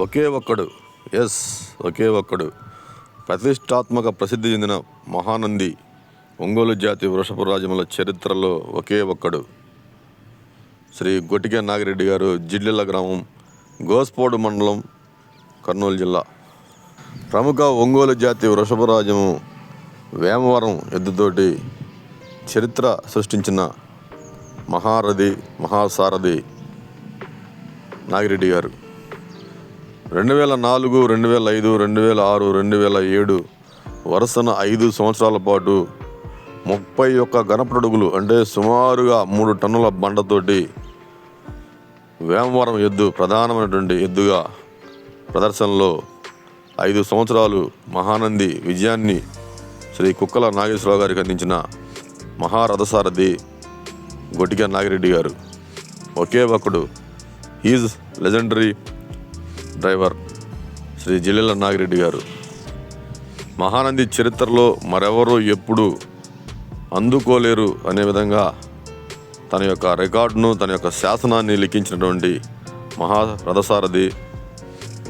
ఒకే ఒక్కడు. ఎస్ ఒకే ఒక్కడు. ప్రతిష్టాత్మక ప్రసిద్ధి చెందిన మహానంది ఒంగోలు జాతి వృషభ రాజముల చరిత్రలో ఒకే ఒక్కడు. శ్రీ గొటికే నాగిరెడ్డి గారు జిడ్లెల గ్రామం గోస్పోడు మండలం కర్నూలు జిల్లా. ప్రముఖ ఒంగోలు జాతి వృషభరాజము వేమవరం ఎద్దుతోటి చరిత్ర సృష్టించిన మహారథి మహాసారథి నాగిరెడ్డి గారు. రెండు వేల నాలుగు రెండు వేల ఐదు రెండు వేల ఆరు రెండు వేల ఏడు వరుసన ఐదు సంవత్సరాల పాటు ముప్పై ఒక్క గణపడుగులు అంటే సుమారుగా మూడు టన్నుల బండతోటి వేమవరం ఎద్దు ప్రధానమైనటువంటి ఎద్దుగా ప్రదర్శనలో ఐదు సంవత్సరాలు మహానంది విజయాన్ని శ్రీ కుక్కల నాగేశ్వరరావు గారికి అందించిన మహారథసారథి గొటిక నాగిరెడ్డి గారు. ఒకే ఒక్కడు is legendary driver Shri Jillela Nagireddy గారు. మహానంది చరిత్రలో మరెవరూ ఎప్పుడు అందుకోలేరు అనే విధంగా తన యొక్క రికార్డును తన యొక్క శాసనాన్ని లిఖించినటువంటి మహా రథసారథి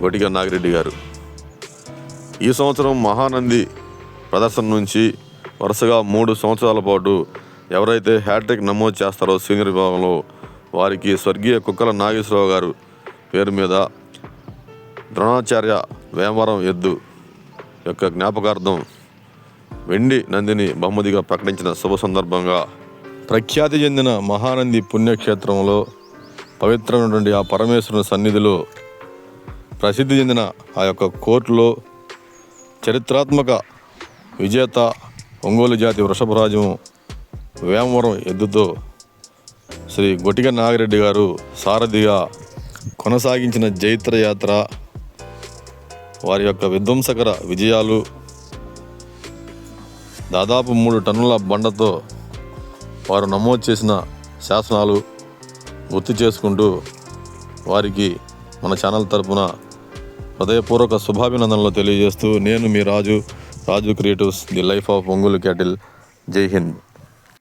గొటిక నాగిరెడ్డి గారు. ఈ సంవత్సరం మహానంది ప్రదర్శన నుంచి వరుసగా మూడు సంవత్సరాల పాటు ఎవరైతే హ్యాట్రిక్ నమోదు చేస్తారో సీనియర్ విభాగంలో వారికి స్వర్గీయ కుక్కల నాగేశ్వరరావు గారు పేరు మీద ద్రోణాచార్య వేమవరం ఎద్దు యొక్క జ్ఞాపకార్థం వెండి నందిని బహుమతిగా ప్రకటించిన శుభ సందర్భంగా ప్రఖ్యాతి చెందిన మహానంది పుణ్యక్షేత్రంలో పవిత్రమైనటువంటి ఆ పరమేశ్వరుని సన్నిధిలో ప్రసిద్ధి చెందిన ఆ యొక్క కోర్టులో చరిత్రాత్మక విజేత ఒంగోలు జాతి వృషభరాజు వేమవరం ఎద్దుతో శ్రీ గొటిక నాగిరెడ్డి గారు సారథిగా కొనసాగించిన జైత్రయాత్ర వారి యొక్క విధ్వంసకర విజయాలు దాదాపు మూడు టన్నుల బండతో వారు నమోదు చేసిన శాసనాలు గుర్తు చేసుకుంటూ వారికి మన ఛానల్ తరపున హృదయపూర్వక శుభాభినందనలు తెలియజేస్తూ నేను మీ Raju Raju creatives the life of Ongole cattle. జై హింద్.